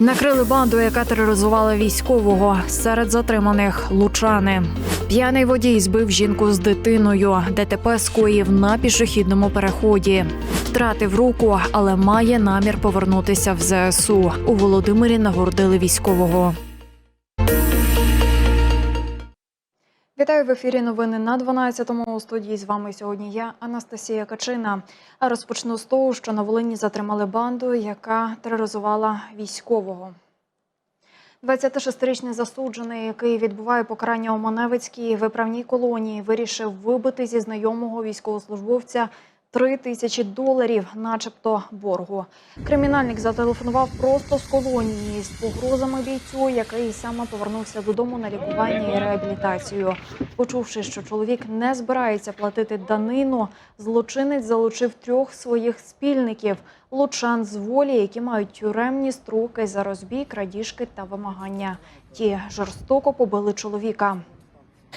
Накрили банду, яка тероризувала військового. Серед затриманих лучани. П'яний водій збив жінку з дитиною. ДТП скоїв на пішохідному переході. Втратив руку, але має намір повернутися в ЗСУ. У Володимирі нагородили військового. Вітаю в ефірі. Новини на 12-му. У студії з вами сьогодні я, Анастасія Качина. А розпочну з того, що на Волині затримали банду, яка тероризувала військового. 26-річний засуджений, який відбуває покарання у Маневицькій виправній колонії, вирішив вибити зі знайомого військовослужбовця 3 тисячі доларів, начебто боргу. Кримінальник зателефонував просто з колонії з погрозами бійцю, який саме повернувся додому на лікування і реабілітацію. Почувши, що чоловік не збирається платити данину, злочинець залучив трьох своїх спільників лучан з волі, які мають тюремні строки за розбій, крадіжки та вимагання. Ті жорстоко побили чоловіка.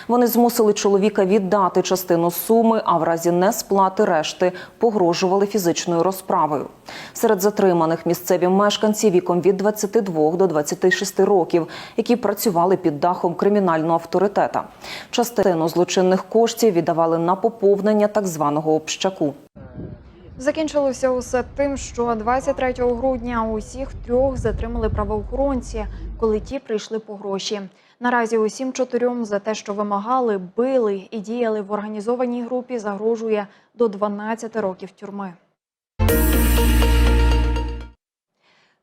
Вони змусили чоловіка віддати частину суми, а в разі несплати решти погрожували фізичною розправою. Серед затриманих місцеві мешканці віком від 22 до 26 років, які працювали під дахом кримінального авторитета. Частину злочинних коштів віддавали на поповнення так званого общаку. Закінчилося усе тим, що 23 грудня усіх трьох затримали правоохоронці, коли ті прийшли по гроші. Наразі усім чотирьом за те, що вимагали, били і діяли в організованій групі, загрожує до 12 років тюрми.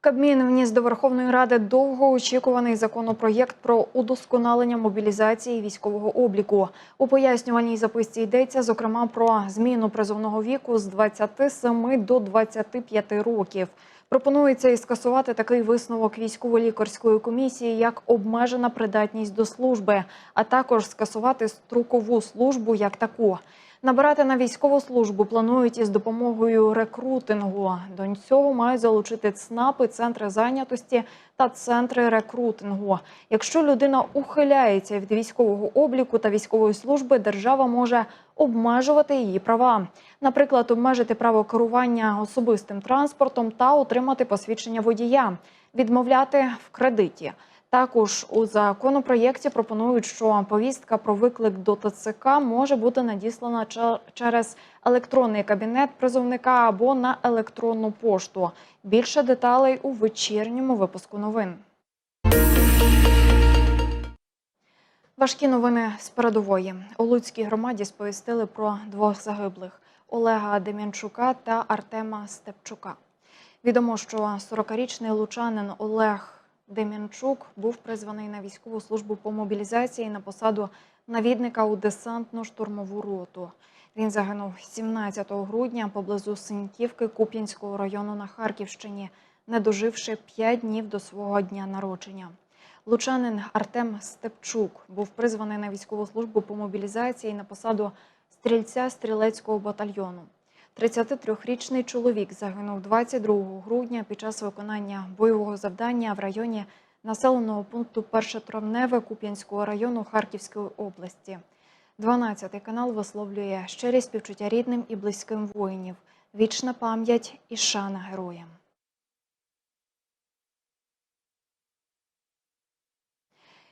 Кабмін вніс до Верховної Ради довгоочікуваний законопроєкт про удосконалення мобілізації військового обліку. У пояснювальній записці йдеться зокрема про зміну призовного віку з 27 до 25 років. Пропонується і скасувати такий висновок військово-лікарської комісії, як обмежена придатність до служби, а також скасувати строкову службу як таку. Набирати на військову службу планують із допомогою рекрутингу. До цього мають залучити ЦНАПи, центри зайнятості та центри рекрутингу. Якщо людина ухиляється від військового обліку та військової служби, держава може обмежувати її права. Наприклад, обмежити право керування особистим транспортом та отримати посвідчення водія, відмовляти в кредиті. Також у законопроєкті пропонують, що повістка про виклик до ТЦК може бути надіслана через електронний кабінет призовника або на електронну пошту. Більше деталей у вечірньому випуску новин. Важкі новини з передової. У Луцькій громаді сповістили про двох загиблих Олега Дем'янчука та Артема Степчука. Відомо, що 40-річний лучанин Олег Дем'янчук був призваний на військову службу по мобілізації на посаду навідника у десантно-штурмову роту. Він загинув 17 грудня поблизу Синьківки Куп'янського району на Харківщині, не доживши 5 днів до свого дня народження. Лучанин Артем Степчук був призваний на військову службу по мобілізації на посаду стрільця стрілецького батальйону. 33-річний чоловік загинув 22 грудня під час виконання бойового завдання в районі населеного пункту Першотравневе Куп'янського району Харківської області. 12 канал висловлює щирі співчуття рідним і близьким воїнів, вічна пам'ять і шана героям.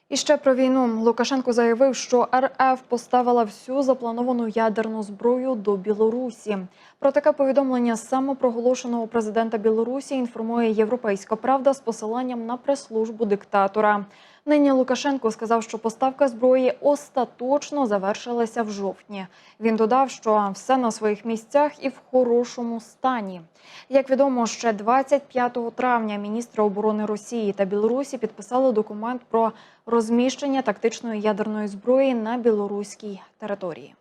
І ще про війну Лукашенко заявив, що РФ поставила всю заплановану ядерну зброю до Білорусі. Про таке повідомлення самопроголошеного президента Білорусі інформує Європейська Правда з посиланням на прес-службу диктатора. Нині Лукашенко сказав, що поставка зброї остаточно завершилася в жовтні. Він додав, що все на своїх місцях і в хорошому стані. Як відомо, ще 25 травня міністри оборони Росії та Білорусі підписали документ про розміщення тактичної ядерної зброї на білоруській території.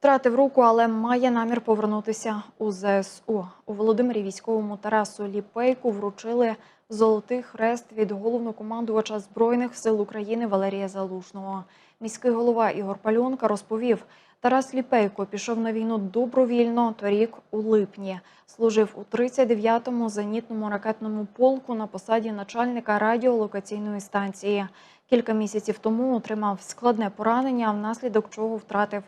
Втратив руку, але має намір повернутися у ЗСУ. У Володимирі військовому Тарасу Ліпейку вручили золотий хрест від головнокомандувача збройних сил України Валерія Залужного. Міський голова Ігор Пальонка розповів, Тарас Ліпейко пішов на війну добровільно торік у липні. Служив у 39-му зенітному ракетному полку на посаді начальника радіолокаційної станції. Кілька місяців тому отримав складне поранення, внаслідок чого втратив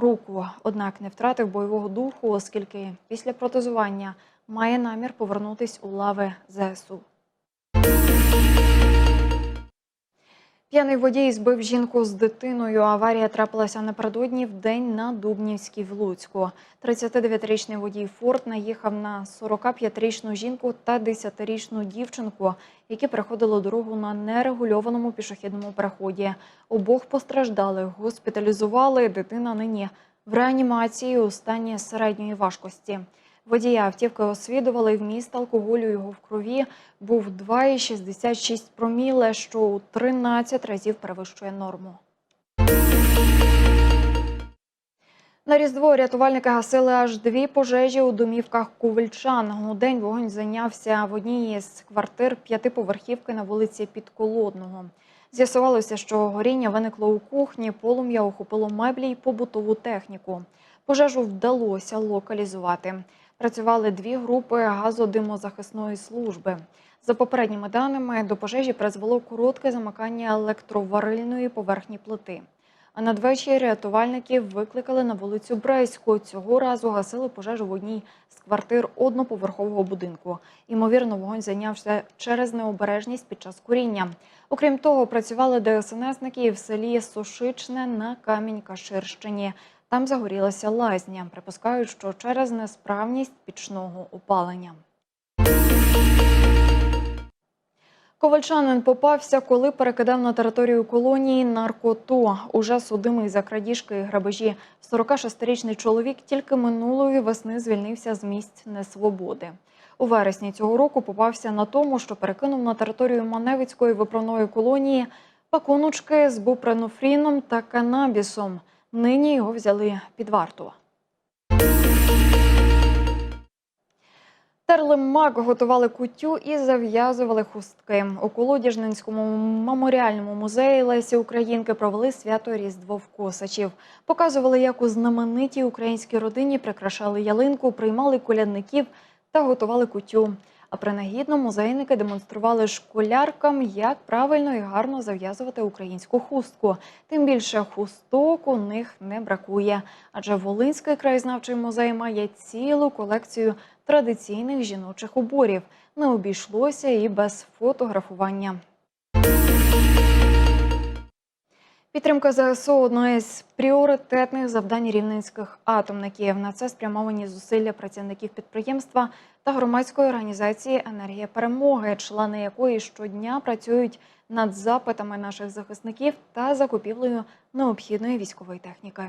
руку. Однак не втратив бойового духу, оскільки після протезування має намір повернутись у лави ЗСУ. П'яний водій збив жінку з дитиною. Аварія трапилася напередодні в день на Дубнівській в Луцьку. 39-річний водій Форд наїхав на 45-річну жінку та 10-річну дівчинку, які переходили дорогу на нерегульованому пішохідному переході. Обох постраждалих госпіталізували. Дитина нині в реанімації у стані середньої важкості. Водія автівки освідували вміст алкоголю його в крові був 2,66 проміле, що у 13 разів перевищує норму. На Різдво рятувальники гасили аж дві пожежі у домівках Ковальчан. У день вогонь зайнявся в одній з квартир п'ятиповерхівки на вулиці Підколодного. З'ясувалося, що горіння виникло у кухні, полум'я охопило меблі й побутову техніку. Пожежу вдалося локалізувати. Працювали дві групи газодимозахисної служби. За попередніми даними, до пожежі призвело коротке замикання електроварильної поверхні плити. А надвечір рятувальників викликали на вулицю Брейську. Цього разу гасили пожежу в одній з квартир одноповерхового будинку. Ймовірно, вогонь зайнявся через необережність під час куріння. Окрім того, працювали ДСНСники в селі Сушичне на Камінь-Каширщині. Там загорілася лазня. Припускають, що через несправність пічного опалення. Ковальчанин попався, коли перекидав на територію колонії наркоту. Уже судимий за крадіжки і грабежі. 46-річний чоловік тільки минулої весни звільнився з місць несвободи. У вересні цього року попався на тому, що перекинув на територію Маневицької виправної колонії пакуночки з бупренофріном та канабісом. Нині його взяли під варту. Терли мак, готували кутю і зав'язували хустки. У Колодіжненському меморіальному музеї Лесі Українки провели свято Різдво в Косачів. Показували, як у знаменитій українській родині прикрашали ялинку, приймали колядників та готували кутю. А принагідно музейники демонстрували школяркам, як правильно і гарно зав'язувати українську хустку. Тим більше хусток у них не бракує, адже Волинський краєзнавчий музей має цілу колекцію традиційних жіночих уборів. Не обійшлося і без фотографування. Підтримка ЗСУ – одне з пріоритетних завдань рівненських атомників. На це спрямовані зусилля працівників підприємства та громадської організації Енергія перемоги, члени якої щодня працюють над запитами наших захисників та закупівлею необхідної військової техніки.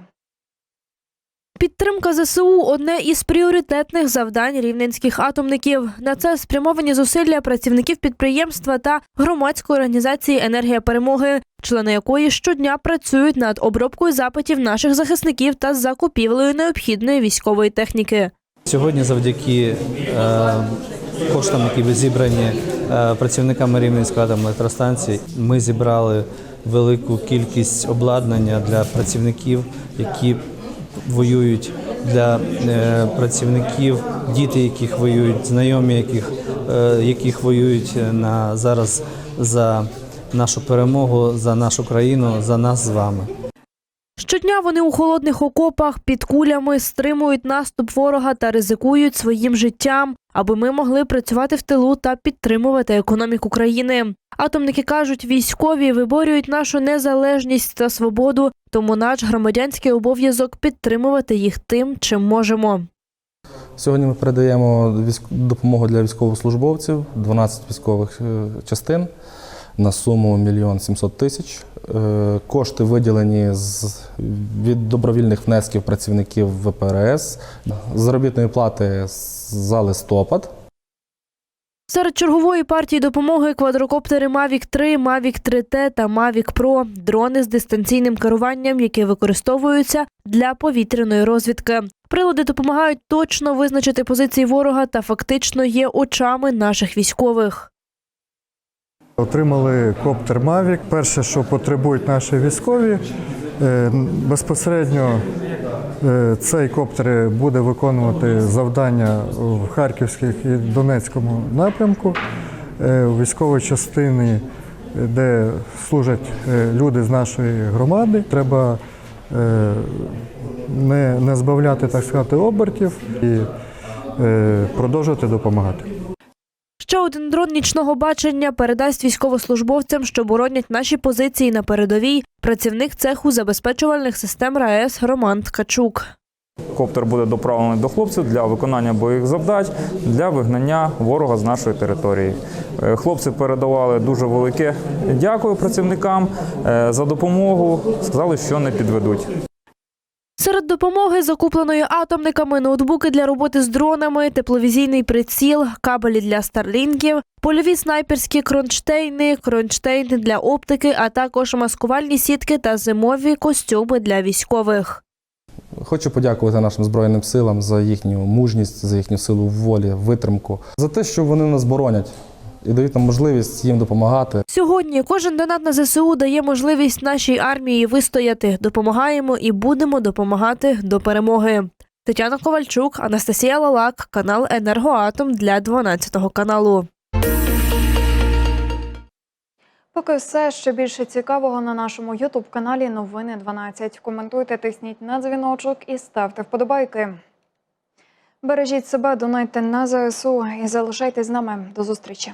Підтримка ЗСУ одне із пріоритетних завдань рівненських атомників. На це спрямовані зусилля працівників підприємства та громадської організації Енергія перемоги, члени якої щодня працюють над обробкою запитів наших захисників та закупівлею необхідної військової техніки. Сьогодні, завдяки е, коштам, які зібрані е, працівниками Рівненської атомної електростанції, ми зібрали велику кількість обладнання для працівників, які воюють, для е, працівників, діти, яких воюють, знайомі, яких, е, яких воюють на зараз за нашу перемогу, за нашу країну, за нас з вами. Щодня вони у холодних окопах під кулями стримують наступ ворога та ризикують своїм життям, аби ми могли працювати в тилу та підтримувати економіку країни. Атомники кажуть, військові виборюють нашу незалежність та свободу, тому наш громадянський обов'язок підтримувати їх тим, чим можемо. Сьогодні ми передаємо допомогу для військовослужбовців, 12 військових е, частин на суму 1 мільйон 700 тисяч. Е, Кошти виділені з, від добровільних внесків працівників ВПРС, заробітної плати за листопад. Серед чергової партії допомоги квадрокоптери Mavic 3, Mavic 3T та Mavic Pro – дрони з дистанційним керуванням, які використовуються для повітряної розвідки. Прилади допомагають точно визначити позиції ворога та фактично є очами наших військових. Отримали коптер Mavic. Перше, що потребують наші військові, е, безпосередньо цей коптер буде виконувати завдання в Харківському і Донецькому напрямку. військової частини, де служать е, люди з нашої громади, треба е, не, не збавляти, так сказати, обертів і е, продовжувати допомагати. Ще один дрон нічного бачення передасть військовослужбовцям, що боронять наші позиції на передовій, працівник цеху забезпечувальних систем РаЕС Роман Ткачук. Коптер буде доправлений до хлопців для виконання бойових завдань для вигнання ворога з нашої території. Е, Хлопці передавали дуже велике дякую працівникам е, за допомогу. Сказали, що не підведуть. Серед допомоги закупленої атомниками ноутбуки для роботи з дронами, тепловізійний приціл, кабелі для старлінків, польові снайперські кронштейни, кронштейни для оптики, а також маскувальні сітки та зимові костюми для військових. Хочу подякувати нашим Збройним силам за їхню мужність, за їхню силу волі, витримку, за те, що вони нас боронять і дають нам можливість їм допомагати. Сьогодні кожен донат на ЗСУ дає можливість нашій армії вистояти. Допомагаємо і будемо допомагати до перемоги. Тетяна Ковальчук, Анастасія Лалак, канал Енергоатом для 12 каналу. Поки все ще більше цікавого на нашому Ютуб каналі Новини 12. Коментуйте, тисніть на дзвіночок і ставте вподобайки. Бережіть себе, донайте на ЗСУ і залишайтесь з нами. До зустрічі.